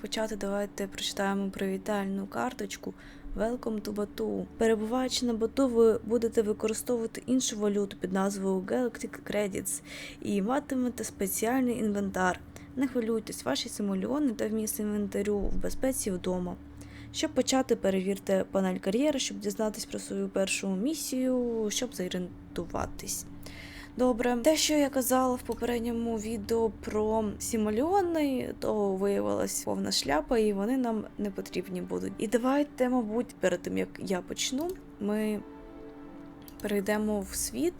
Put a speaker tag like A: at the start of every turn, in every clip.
A: почати, давайте прочитаємо привітальну карточку. Welcome to Batu. Перебуваючи на Бату, ви будете використовувати іншу валюту під назвою Galactic Credits і матимете спеціальний інвентар. Не хвилюйтесь, ваші симульони та вміст інвентарю в безпеці вдома. Щоб почати, перевірте панель кар'єри, щоб дізнатись про свою першу місію, щоб зорієнтуватись. Добре, те, що я казала в попередньому відео про сімальони, то виявилась повна шляпа, і вони нам не потрібні будуть. І давайте, мабуть, перед тим як я почну, ми перейдемо в світ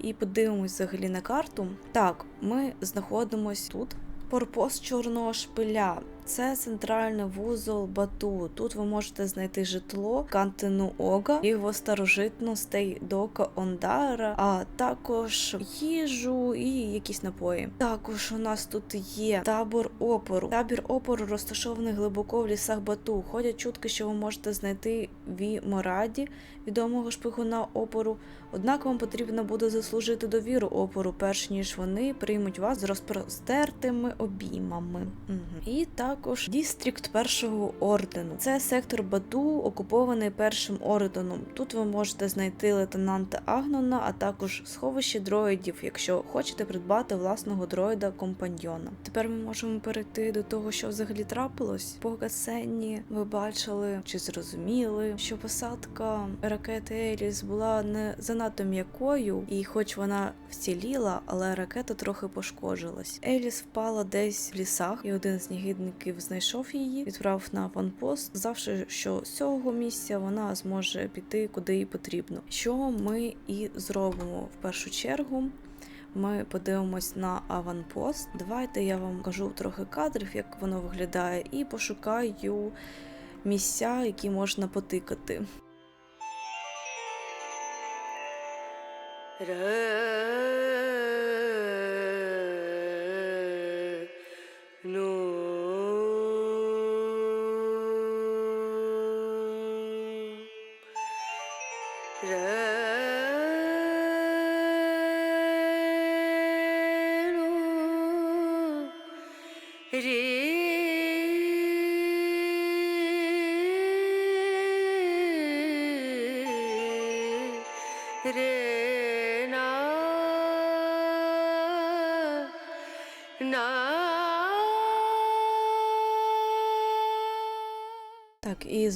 A: і подивимось взагалі на карту. Так, ми знаходимось тут. Порпост чорного шпиля. Це центральний вузол Бату. Тут ви можете знайти житло Кантину Ога, його старожитностей Дока Ондара, а також їжу і якісь напої. Також у нас тут є табор опору. Табір опору розташований глибоко в лісах Бату. Ходять чутки, що ви можете знайти Ві Мораді, відомого шпигуна опору. Однак вам потрібно буде заслужити довіру опору, перш ніж вони приймуть вас з розпростертими обіймами. Угу. І також дістрикт першого ордену. Це сектор Бату, окупований першим орденом. Тут ви можете знайти лейтенанта Агнона, а також сховище дроїдів, якщо хочете придбати власного дроїда компаньйона. Тепер ми можемо перейти до того, що взагалі трапилось. По касенні ви бачили чи зрозуміли, що посадка ракети Еліс була не занадто м'якою, і хоч вона вціліла, але ракета трохи пошкожилась. Еліс впала десь в лісах, і один з негідників знайшов її, відправив на ванпост, сказавши, що з цього місця вона зможе піти куди їй потрібно. Що ми і зробимо в першу чергу. Ми подивимось на аванпост. Давайте я вам кажу трохи кадрів, як воно виглядає, і пошукаю місця, які можна потикати. রে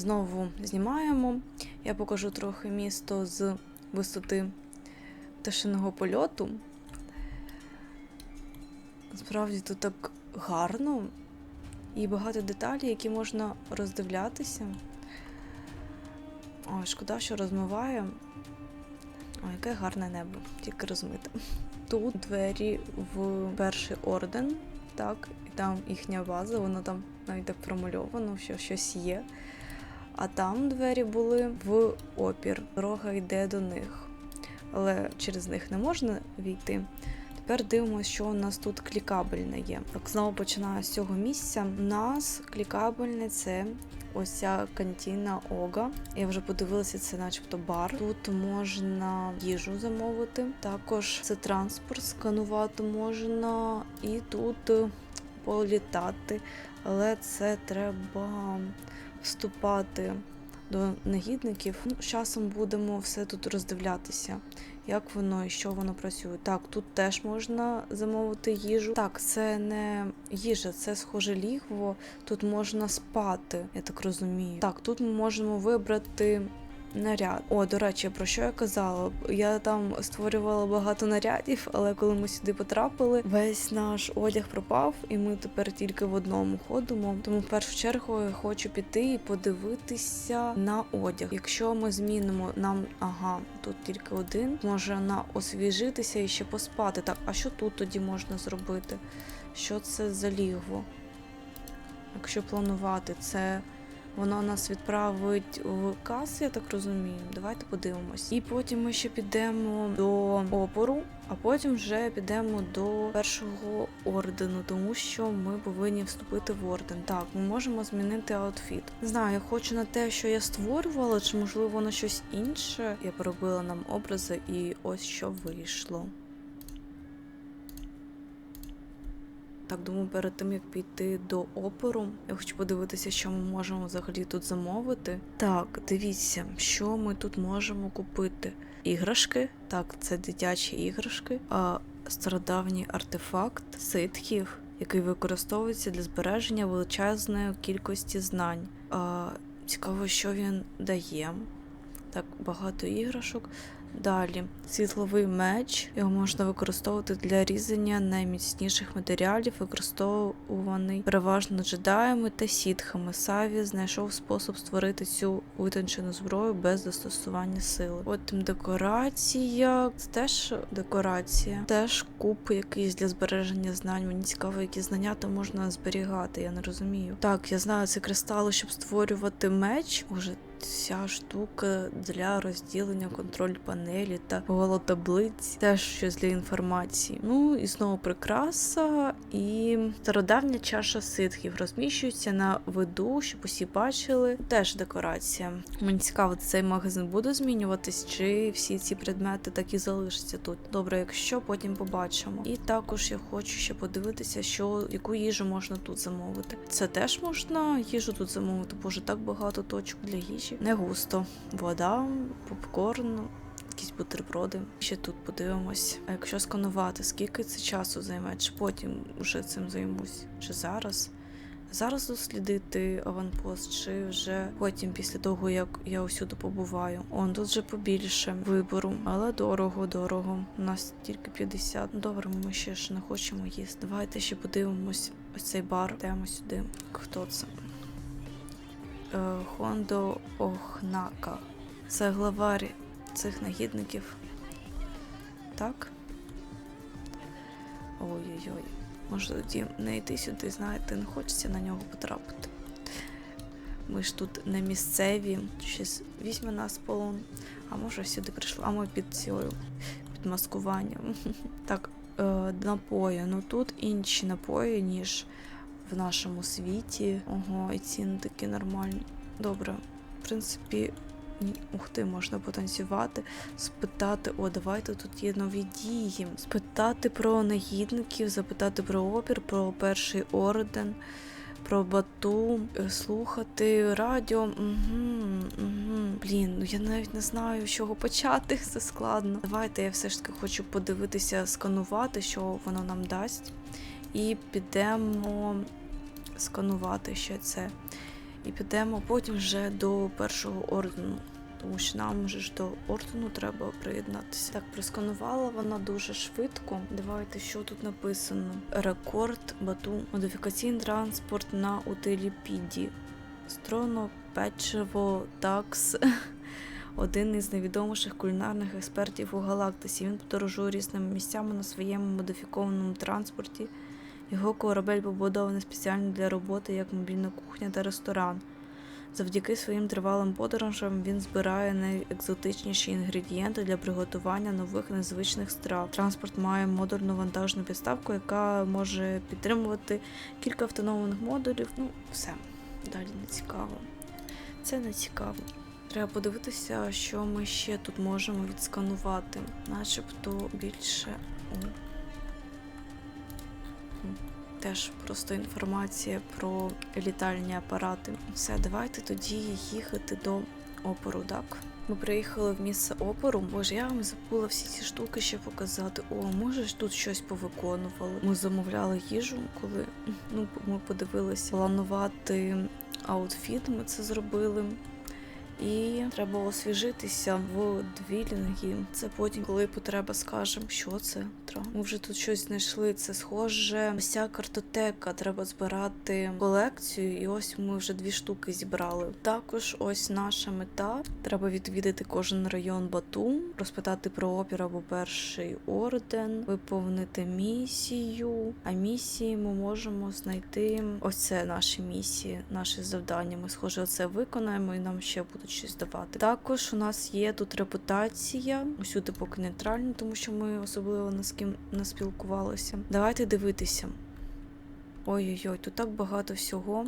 A: знову знімаємо. Я покажу трохи місто з висоти пташиного польоту. Справді тут так гарно і багато деталей, які можна роздивлятися. Ой, шкода, що розмиває. Ой, яке гарне небо, тільки розмите. Тут двері в перший орден, так, і там їхня база, воно там навіть так промальовано, що щось є. А там двері були в опір. Дорога йде до них, але через них не можна війти. Тепер дивимося, що у нас тут клікабельне є. Так, знову починаю з цього місця. У нас клікабельне це ось ця кантіна Ога. Я вже подивилася, це начебто бар. Тут можна їжу замовити. Також це транспорт, сканувати можна, і тут політати. Але це треба вступати до негідників. Ну, з часом будемо все тут роздивлятися, як воно і що воно працює. Так, тут теж можна замовити їжу. Так, це не їжа, це схоже лігво. Тут можна спати, я так розумію. Так, тут ми можемо вибрати. Наряд. О, до речі, про що я казала? Я там створювала багато нарядів, але коли ми сюди потрапили, весь наш одяг пропав, і ми тепер тільки в одному ходимо. Тому в першу чергу я хочу піти і подивитися на одяг. Якщо ми змінимо нам, ага, тут тільки один, може на освіжитися і ще поспати. Так, а що тут тоді можна зробити? Що це за лігво? Якщо планувати, це. Воно нас відправить в касу, я так розумію. Давайте подивимось. І потім ми ще підемо до опору, а потім вже підемо до першого ордену, тому що ми повинні вступити в орден. Так, ми можемо змінити аутфіт. Не знаю, я хочу на те, що я створювала, чи можливо на щось інше. Я поробила нам образи, і ось що вийшло. Так, думаю, перед тим як піти до опору, я хочу подивитися, що ми можемо взагалі тут замовити. Так, дивіться, що ми тут можемо купити. Іграшки, так, це дитячі іграшки, а стародавній артефакт ситхів, який використовується для збереження величезної кількості знань. А, цікаво, що він дає. Так, багато іграшок. Далі світловий меч. Його можна використовувати для різання найміцніших матеріалів, використовуваний переважно джедаями та сітхами. Саві знайшов спосіб створити цю витончену зброю без застосування сили. Потім декорація. Це теж декорація. Теж куб якийсь для збереження знань. Мені цікаво, які знання там можна зберігати. Я не розумію. Так, я знаю, це кристали, щоб створювати меч. Уже Ця штука для розділення контроль панелі та голотаблиць, теж щось для інформації. Ну і знову прикраса і стародавня чаша ситхів розміщується на виду, щоб усі бачили. Теж декорація. Мені цікаво, цей магазин буде змінюватись, чи всі ці предмети так і залишаться тут. Добре, якщо потім побачимо. І також я хочу ще подивитися, що яку їжу можна тут замовити. Це теж можна їжу тут замовити, боже, так багато точок для їжі. Не густо. Вода, попкорн, якісь бутерброди. Ще тут подивимось. А якщо сканувати, скільки це часу займе, чи потім вже цим займусь, чи зараз? Зараз дослідити аванпост, чи вже потім, після того, як я усюди побуваю. Он тут вже побільше вибору, але дорого, дорого. У нас тільки 50. Ну, Добре, ми ще ж не хочемо їсти. Давайте ще подивимось ось цей бар. Йдемо сюди. Хто це? Е, Хондо Охнака. Це главар цих нагідників. Так? Ой-ой-ой. Може тоді не йти сюди, знаєте, не хочеться на нього потрапити. Ми ж тут не місцеві, щось візьме нас полон. А може сюди прийшли, а ми під цією під маскуванням. Так, е, напої. Ну тут інші напої, ніж в нашому світі. Ого, і ціни такі нормальні. Добре, в принципі, ух ти, можна потанцювати, спитати, о, давайте тут є нові дії. Спитати про негідників, запитати про опір, про перший орден, про бату, е, слухати радіо. Угу, угу. Блін, ну я навіть не знаю, з чого почати. Це складно. Давайте я все ж таки хочу подивитися, сканувати, що воно нам дасть. І підемо сканувати ще це. І підемо потім вже до першого ордену. Тому що нам вже ж до ордену треба приєднатися. Так, просканувала вона дуже швидко. Давайте, що тут написано: рекорд бату, модифікаційний транспорт на утиліпіді. Строно, печиво, такс. Один із найвідоміших кулінарних експертів у галактиці. Він подорожує різними місцями на своєму модифікованому транспорті. Його корабель побудований спеціально для роботи як мобільна кухня та ресторан. Завдяки своїм тривалим подорожам він збирає найекзотичніші інгредієнти для приготування нових незвичних страв. Транспорт має модульну вантажну підставку, яка може підтримувати кілька автономних модулів. Ну, все. Далі не цікаво. Це не цікаво. Треба подивитися, що ми ще тут можемо відсканувати, начебто більше. Теж просто інформація про літальні апарати. Все, давайте тоді їхати до опору, так? Ми приїхали в місце опору. Боже, я вам забула всі ці штуки ще показати. О, може ж тут щось повиконували. Ми замовляли їжу, коли ну, ми подивилися планувати аутфіт. Ми це зробили. І треба освіжитися в двілінгі. Це потім, коли потреба, скажемо, що це. Ми вже тут щось знайшли. Це схоже. Ця картотека. Треба збирати колекцію, і ось ми вже дві штуки зібрали. Також ось наша мета. Треба відвідати кожен район Бату, розпитати про опір або перший орден, виповнити місію. А місії ми можемо знайти. Ось це наші місії, наші завдання. Ми схоже, оце виконаємо, і нам ще будуть щось давати. Також у нас є тут репутація. Усюди поки нейтрально, тому що ми особливо ні з ким не спілкувалися. Давайте дивитися. Ой-ой-ой, тут так багато всього.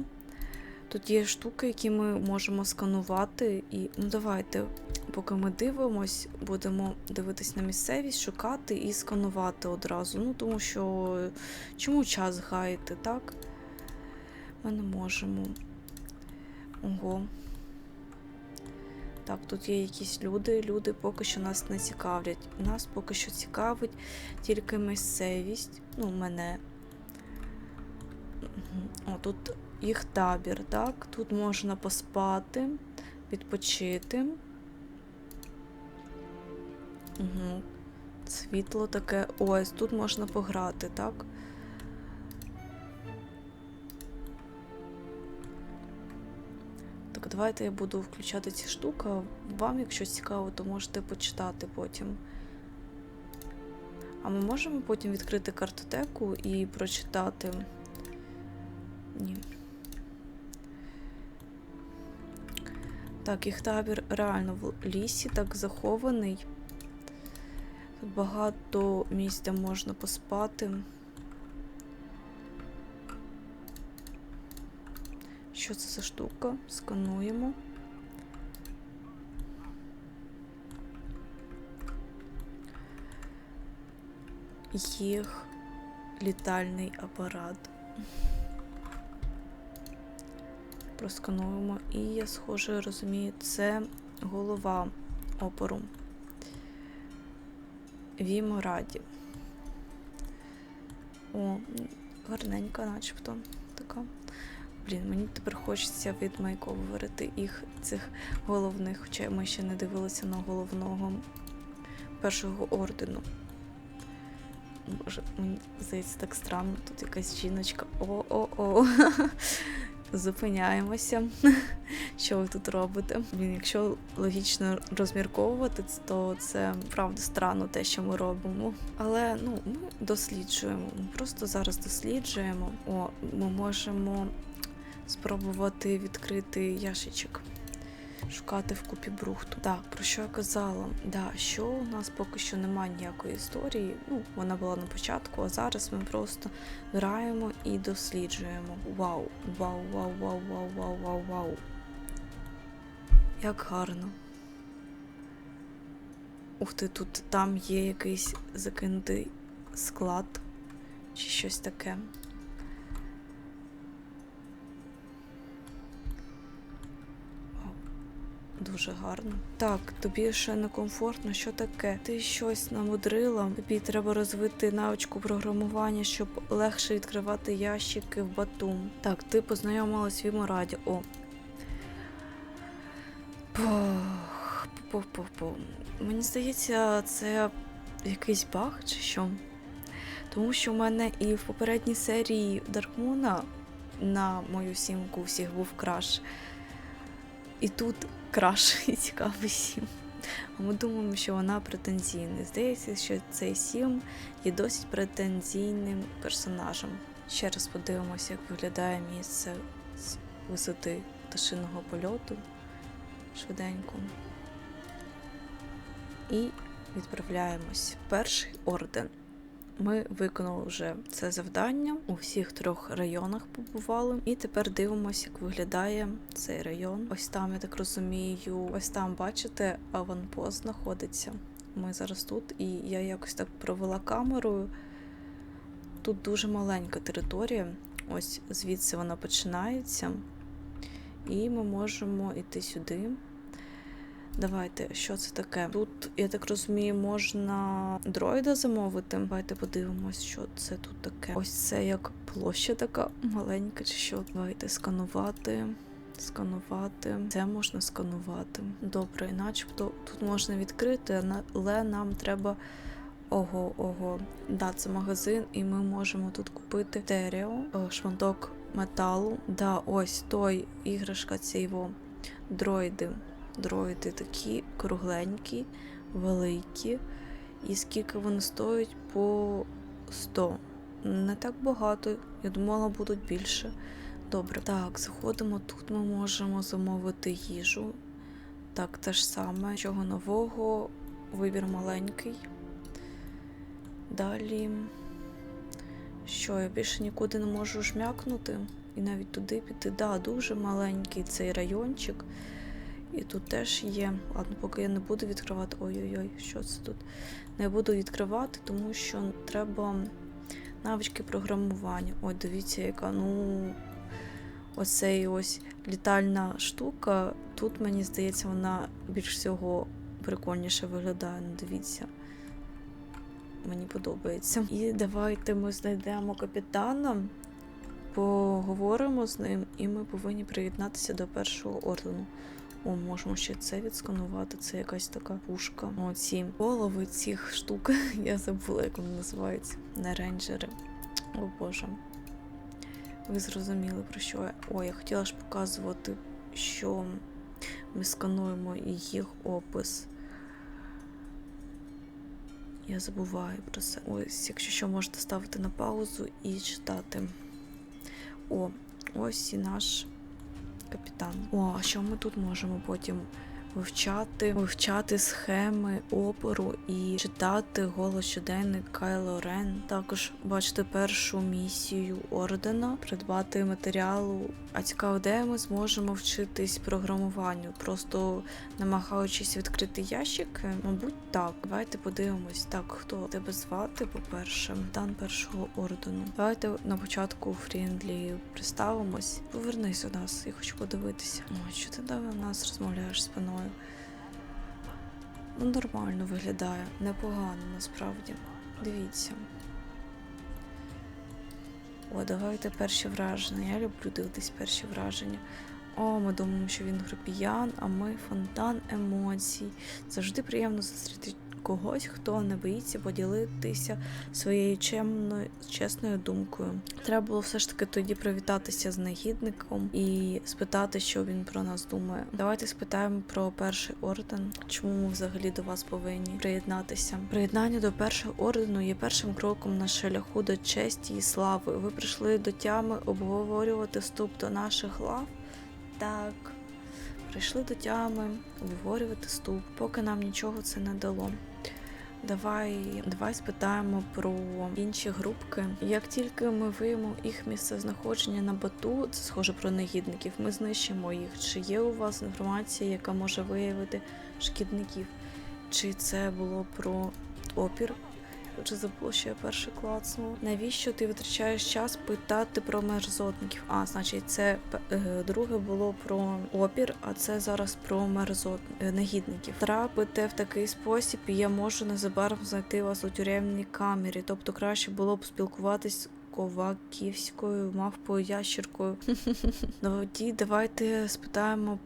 A: Тут є штуки, які ми можемо сканувати, і ну давайте, поки ми дивимось, будемо дивитись на місцевість, шукати і сканувати одразу. Ну тому що чому час гаяти, так? Ми не можемо. Ого. Так, тут є якісь люди. Люди поки що нас не цікавлять. Нас поки що цікавить тільки місцевість. Ну, мене. О, тут їх табір, так? Тут можна поспати, відпочити. Угу. Світло таке. Ось, тут можна пограти, так? Так, давайте я буду включати ці штуки. Вам, якщо цікаво, то можете почитати потім. А ми можемо потім відкрити картотеку і прочитати. Ні. Так, їх табір реально в лісі, так захований. Тут багато місць, де можна поспати. Що це за штука? Скануємо. Їх літальний апарат. Проскануємо. І я схоже розумію, це голова опору. Вімо раді. О, гарненька, начебто така. Блін, мені тепер хочеться відмайковувати їх цих головних, хоча ми ще не дивилися на головного першого ордену. Боже, мені здається, так странно. Тут якась жіночка. О-о-о. Зупиняємося. Що ви тут робите? Блін, якщо логічно розмірковувати, то це правда странно те, що ми робимо. Але ну, ми досліджуємо. Ми просто зараз досліджуємо. О, ми можемо спробувати відкрити ящичок. Шукати в купі брухту. Так, про що я казала? Да, що у нас поки що немає ніякої історії. Ну, вона була на початку, а зараз ми просто граємо і досліджуємо. Вау, вау, вау, вау, вау, вау, вау, вау. Як гарно. Ух ти, тут там є якийсь закинутий склад чи щось таке. Дуже гарно. Так, тобі ще некомфортно, що таке? Ти щось намудрила. Тобі треба розвити навичку програмування, щоб легше відкривати ящики в Батум. Так, ти познайомилась в Імораді. О. Пух, пух, пух, пух. Мені здається, це якийсь баг чи що. Тому що в мене і в попередній серії Даркмуна на мою сімку всіх був краш. І тут краш і цікавий сім. Ми думаємо, що вона претензійна. Здається, що цей сім є досить претензійним персонажем. Ще раз подивимося, як виглядає місце з висоти пташиного польоту. Швиденько. І відправляємось. Перший орден. Ми виконали вже це завдання. У всіх трьох районах побували. І тепер дивимося, як виглядає цей район. Ось там, я так розумію, ось там, бачите, аванпост знаходиться. Ми зараз тут, і я якось так провела камерою. Тут дуже маленька територія. Ось звідси вона починається. І ми можемо йти сюди. Давайте, що це таке? Тут, я так розумію, можна дроїда замовити. Давайте подивимось, що це тут таке. Ось це як площа така маленька, чи що. Давайте сканувати. Сканувати. Це можна сканувати. Добре, начебто тут можна відкрити, але нам треба. Ого, ого. Да, це магазин, і ми можемо тут купити стерео, е, шматок металу. Да, ось той іграшка цієї дроїди. Дроїди такі кругленькі, великі. І скільки вони стоять по 100. Не так багато. Я думала, будуть більше. Добре. Так, заходимо. Тут ми можемо замовити їжу. Так, те ж саме. Чого нового, вибір маленький. Далі. Що, я більше нікуди не можу жмякнути? і навіть туди піти. Да, дуже маленький цей райончик. І тут теж є. Ладно, поки я не буду відкривати. Ой-ой-ой, що це тут? Не буду відкривати, тому що треба навички програмування. Ой, дивіться, яка, ну. Оцей ось літальна штука. Тут, мені здається, вона більш всього прикольніше виглядає. Ну, дивіться. Мені подобається. І давайте ми знайдемо капітана, поговоримо з ним, і ми повинні приєднатися до першого ордену. О, можемо ще це відсканувати. Це якась така пушка. О, ці голови цих штук. Я забула, як вони називаються. Не рейнджери. О боже. Ви зрозуміли про що я. О, я хотіла ж показувати, що ми скануємо їх опис. Я забуваю про це. Ось, якщо що, можете ставити на паузу і читати. О, ось і наш капітан. О, що ми тут можемо потім вивчати? Вивчати схеми опору і читати голос щоденник Кайло Рен. Також бачити першу місію ордена, придбати матеріалу. А цікаво, де ми зможемо вчитись програмуванню, просто намагаючись відкрити ящик. Мабуть, так. Давайте подивимось. Так, хто тебе звати, по-перше, дан першого ордену. Давайте на початку Фріндлі представимось. Повернись у нас, я хочу подивитися. О, що ти до нас розмовляєш спиною? Ну, нормально виглядає, непогано насправді. Дивіться. О, давайте перші враження. Я люблю дивитись перші враження. О, ми думаємо, що він грубіян, а ми фонтан емоцій. Завжди приємно зустріти когось, хто не боїться поділитися своєю чемною, чесною думкою. Треба було все ж таки тоді привітатися з негідником і спитати, що він про нас думає. Давайте спитаємо про перший орден. Чому ми взагалі до вас повинні приєднатися? Приєднання до першого ордену є першим кроком на шляху до честі і слави. Ви прийшли до тями обговорювати вступ до наших лав? Так. Прийшли до тями, обговорювати вступ, поки нам нічого це не дало. Давай, давай спитаємо про інші групки. Як тільки ми виявимо їх місце знаходження на бату, це схоже про негідників, ми знищимо їх. Чи є у вас інформація, яка може виявити шкідників? Чи це було про опір? Вже забула, що я перший клацнула. Навіщо ти витрачаєш час питати про мерзотників? А, значить, це е, друге було про опір, а це зараз про мерзот е, негідників. Трапите в такий спосіб, і я можу незабаром знайти вас у тюремній камері. Тобто краще було б спілкуватись. Коваківською мавпою ящіркою. Ну, тоді давайте спитаємо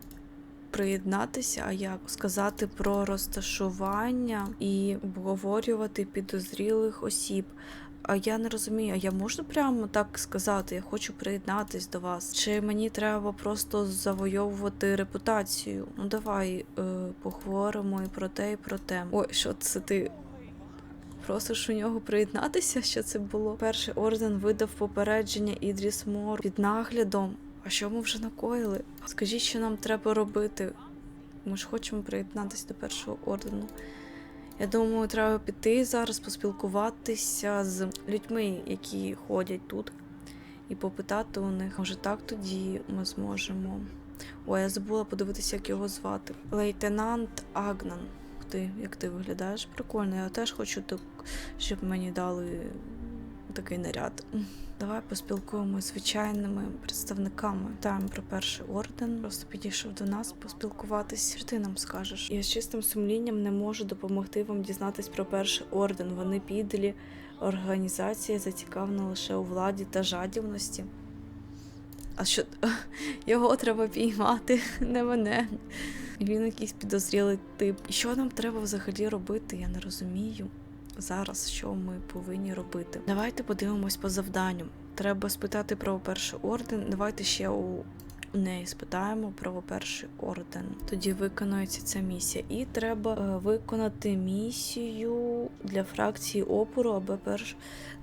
A: приєднатися, а як сказати про розташування і обговорювати підозрілих осіб. А я не розумію, а я можу прямо так сказати, я хочу приєднатись до вас. Чи мені треба просто завойовувати репутацію? Ну давай е, поговоримо і про те, і про те. Ой, що це ти? Просиш у нього приєднатися, що це було? Перший орден видав попередження Ідріс Мор під наглядом. А що ми вже накоїли? Скажіть, що нам треба робити? Ми ж хочемо приєднатися до першого ордену. Я думаю, треба піти зараз, поспілкуватися з людьми, які ходять тут, і попитати у них. Може, так тоді ми зможемо. Ой, я забула подивитися, як його звати. Лейтенант Агнан. Ти, як ти виглядаєш? Прикольно, я теж хочу щоб мені дали такий наряд. Давай поспілкуємося звичайними представниками. Там про перший орден. Просто підійшов до нас поспілкуватись. Що ти нам скажеш? Я з чистим сумлінням не можу допомогти вам дізнатись про перший орден. Вони підлі. Організація зацікавлена лише у владі та жадібності. А що його треба піймати, не мене. Він якийсь підозрілий тип. І що нам треба взагалі робити? Я не розумію зараз, що ми повинні робити. Давайте подивимось по завданню. Треба спитати про перший орден. Давайте ще у неї спитаємо про перший орден. Тоді виконується ця місія. І треба е, виконати місію для фракції опору або перш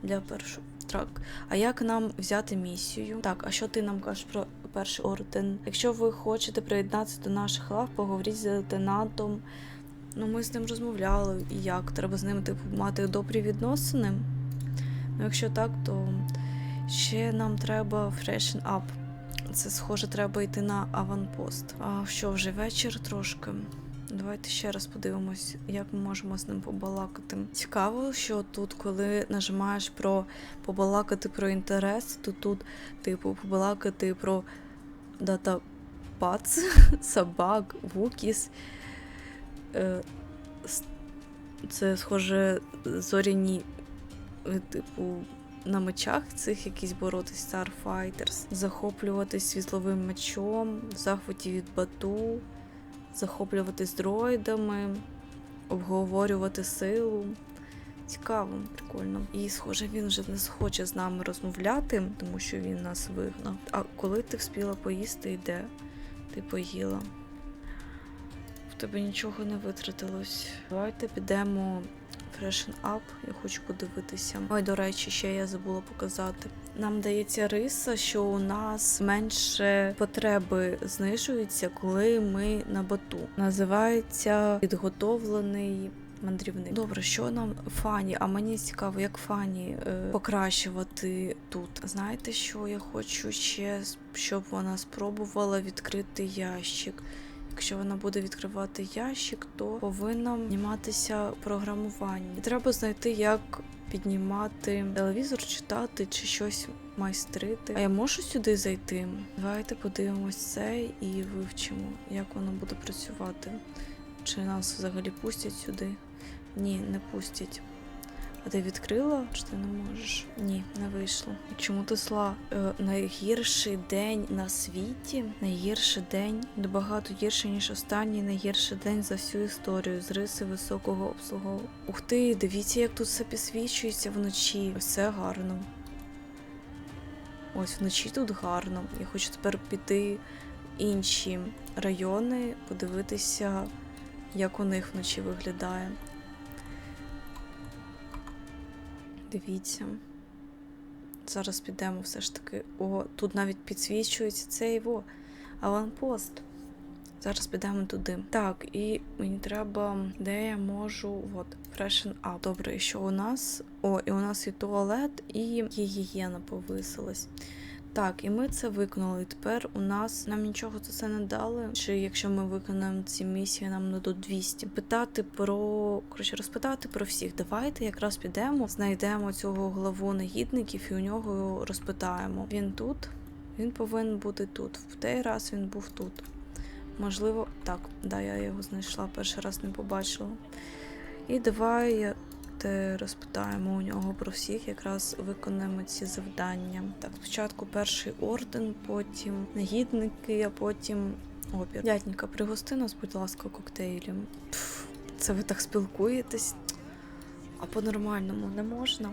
A: для першого. Так, а як нам взяти місію? Так, а що ти нам кажеш про перший орден? Якщо ви хочете приєднатися до наших лав, поговоріть з лейтенантом. Ну, ми з ним розмовляли. І як? Треба з ним типу мати добрі відносини. Ну, якщо так, то Ще нам треба freshen up. Це схоже, треба йти на аванпост. А що, вже вечір трошки. Давайте ще раз подивимось, як ми можемо з ним побалакати. Цікаво, що тут, коли нажимаєш про побалакати про інтерес, то тут, типу, побалакати про датапац, собак, вукіс. Е, це схоже зоряні, е, типу, на мечах цих якісь боротись Starfighters, захоплюватись світловим мечом, в захваті від бату, захоплюватись дроїдами, обговорювати силу. Цікаво, прикольно. І схоже, він вже не схоче з нами розмовляти, тому що він нас вигнав. А коли ти вспіла поїсти і де? Ти поїла. Тебе нічого не витратилось. Давайте підемо Freshen Up. Я хочу подивитися. Ой, до речі, ще я забула показати. Нам дається риса, що у нас менше потреби знижуються, коли ми на бату. Називається підготовлений. Мандрівник. Добре, що нам фані? А мені цікаво, як фані е, покращувати тут. Знаєте, що я хочу ще, щоб вона спробувала відкрити ящик. Якщо вона буде відкривати ящик, то повинна зніматися програмування. І треба знайти, як піднімати телевізор, читати чи щось майстрити. А я можу сюди зайти? Давайте подивимось це і вивчимо, як воно буде працювати. Чи нас взагалі пустять сюди? Ні, не пустять. А ти відкрила? Чи ти не можеш? Ні, не вийшло. Чому ти зла? Е, найгірший день на світі? Найгірший день набагато гірше, ніж останній найгірший день за всю історію з риси високого обслуговування. Ух ти, дивіться, як тут все підсвічується вночі. Все гарно. Ось вночі тут гарно. Я хочу тепер піти інші райони, подивитися, як у них вночі виглядає. Дивіться. Зараз підемо все ж таки. О, тут навіть підсвічується цей во аванпост. Зараз підемо туди. Так, і мені треба, де я можу. От, freshen up. Добре, і що у нас? О, і у нас і туалет, і гігієна повисилась. Так, і ми це виконали. Тепер у нас нам нічого за це не дали. Чи якщо ми виконаємо ці місії, нам дадуть 200. Питати про коротше, розпитати про всіх. Давайте якраз підемо, знайдемо цього главу негідників і у нього розпитаємо. Він тут. Він повинен бути тут. В той раз він був тут. Можливо, так, да, я його знайшла, перший раз не побачила. І давай те розпитаємо у нього про всіх, якраз виконаємо ці завдання. Так, спочатку перший орден, потім негідники, а потім опір. Дядьніка, пригости нас, будь ласка, коктейлем. Пф, це ви так спілкуєтесь? А по-нормальному не можна?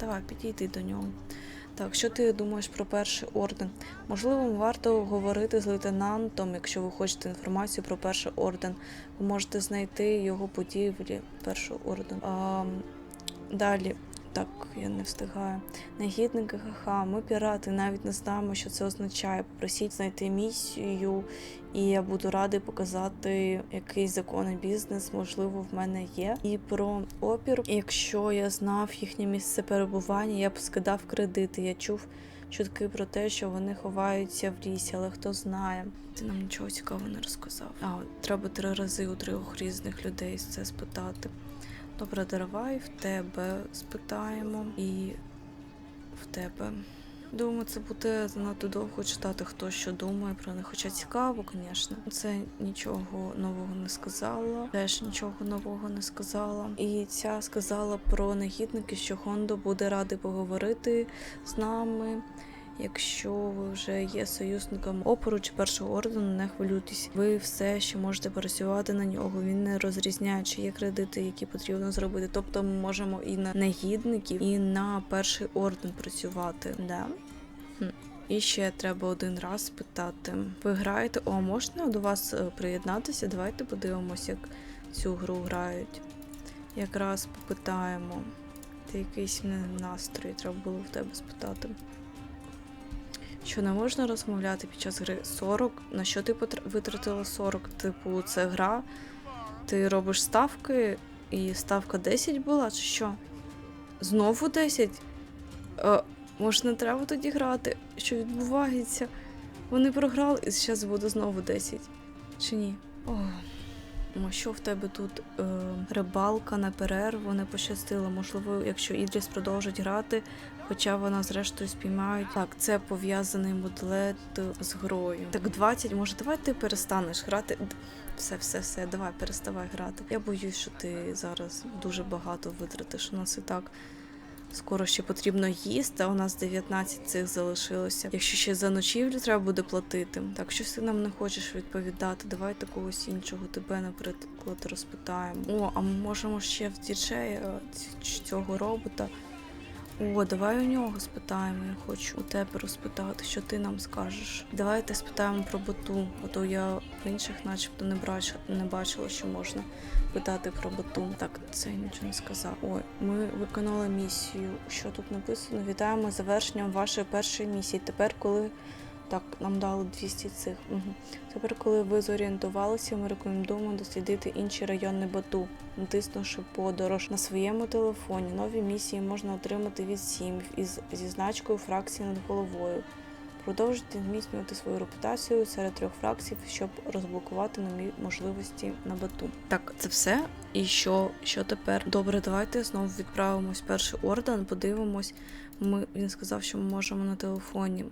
A: Давай, підійди до нього. Так, що ти думаєш про перший орден? Можливо, варто говорити з лейтенантом, якщо ви хочете інформацію про перший орден. Ви можете знайти його будівлі, першого ордену. Далі, так, я не встигаю. Негідники, ха-ха, ми пірати, навіть не знаємо, що це означає. Попросіть знайти місію, і я буду радий показати якийсь законний бізнес, можливо, в мене є. І про опір. Якщо я знав їхнє місце перебування, я б скидав кредити. Я чув чутки про те, що вони ховаються в лісі, але хто знає. Ти нам нічого цікавого не розказав. А, треба три рази у трьох різних людей це спитати. Добре, давай в тебе спитаємо і в тебе. Думаю, це буде занадто довго читати, хто що думає про них. Хоча цікаво, звісно. Це нічого нового не сказала. Теж нічого нового не сказала. І ця сказала про негідники, що Хондо буде радий поговорити з нами. Якщо ви вже є союзником опору чи першого ордену, не хвилюйтесь. Ви все ще можете працювати на нього. Він не розрізняє, чи є кредити, які потрібно зробити. Тобто ми можемо і на негідників, і на перший орден працювати. Да? Хм. І ще треба один раз питати. Ви граєте? О, можна до вас е, приєднатися? Давайте подивимось, як цю гру грають. Якраз попитаємо. Ти якийсь настрій, треба було в тебе спитати. Що не можна розмовляти під час гри 40. На що ти витратила 40? Типу, це гра. Ти робиш ставки, і ставка 10 була, чи що? Знову 10? Е, Може, не треба тоді грати? Що відбувається? Вони програли, і зараз буде знову 10. Чи ні? О, ну, що в тебе тут е, рибалка на перерву не пощастила? Можливо, якщо Ідріс продовжить грати, хоча вона зрештою спіймають. Так, це пов'язаний модлет з грою. Так, 20, може, давай ти перестанеш грати. Все, все, все, давай, переставай грати. Я боюсь, що ти зараз дуже багато витратиш. У нас і так скоро ще потрібно їсти, у нас 19 цих залишилося. Якщо ще за ночівлю треба буде платити, так щось ти нам не хочеш відповідати. Давайте когось іншого тебе, наприклад, розпитаємо. О, а ми можемо ще в діджея цього робота. О, давай у нього спитаємо. Я хочу у тебе розпитати, що ти нам скажеш. Давайте спитаємо про боту, а то я в інших, начебто, не бачила, не бачила, що можна питати про боту. Так, це я нічого не сказав. Ой, ми виконали місію. Що тут написано? Вітаємо з завершенням вашої першої місії. Тепер, коли так, нам дали 200 цих. Угу. Тепер, коли ви зорієнтувалися, ми рекомендуємо дослідити інші райони Бату, натиснувши подорож на своєму телефоні. Нові місії можна отримати від сім'їв із зі значкою фракції над головою. Продовжуйте зміцнювати свою репутацію серед трьох фракцій, щоб розблокувати нові можливості на бату. Так, це все. І що, що тепер? Добре, давайте знову відправимось перший орден, подивимось. Ми, він сказав, що ми можемо на телефоні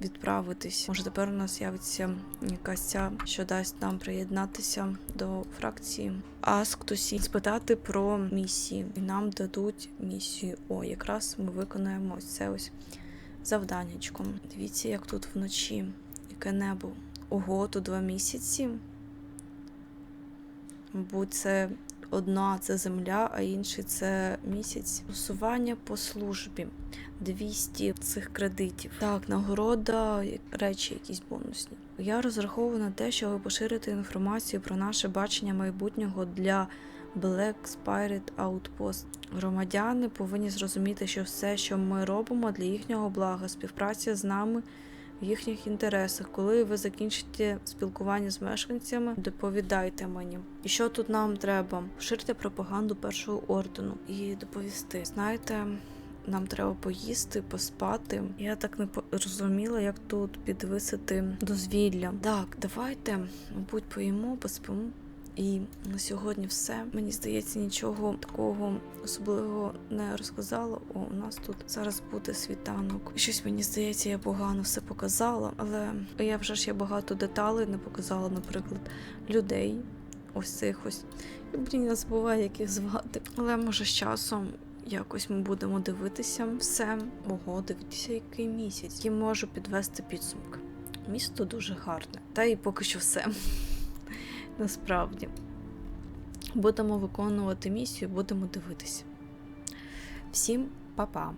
A: відправитись. Може, тепер у нас з'явиться якась ця, що дасть нам приєднатися до фракції Ask спитати про місії. І нам дадуть місію. О, якраз ми виконаємо ось це ось завданнячком. Дивіться, як тут вночі, яке небо. Ого, тут два місяці. Мабуть, це одна це земля, а інший це місяць. Усування по службі. 200 цих кредитів. Так, нагорода, речі якісь бонусні. Я розраховую на те, що ви поширите інформацію про наше бачення майбутнього для Black Spirit Outpost. Громадяни повинні зрозуміти, що все, що ми робимо для їхнього блага, співпраця з нами в їхніх інтересах. Коли ви закінчите спілкування з мешканцями, доповідайте мені. І що тут нам треба? Поширте пропаганду першого ордену і доповісти. Знаєте. Нам треба поїсти, поспати. Я так не розуміла, як тут підвисити дозвілля. Так, давайте, мабуть, поїмо, поспимо. І на сьогодні все. Мені здається, нічого такого особливого не розказала. О, у нас тут зараз буде світанок. Щось мені здається, я погано все показала, але я вже ж я багато деталей не показала, наприклад, людей. Ось цих ось. І блін, я забуваю, як їх звати. Але може з часом якось ми будемо дивитися все. Ого, дивіться, який місяць. Я можу підвести підсумки. Місто дуже гарне. Та і поки що все. Насправді. Будемо виконувати місію, будемо дивитися. Всім па-па!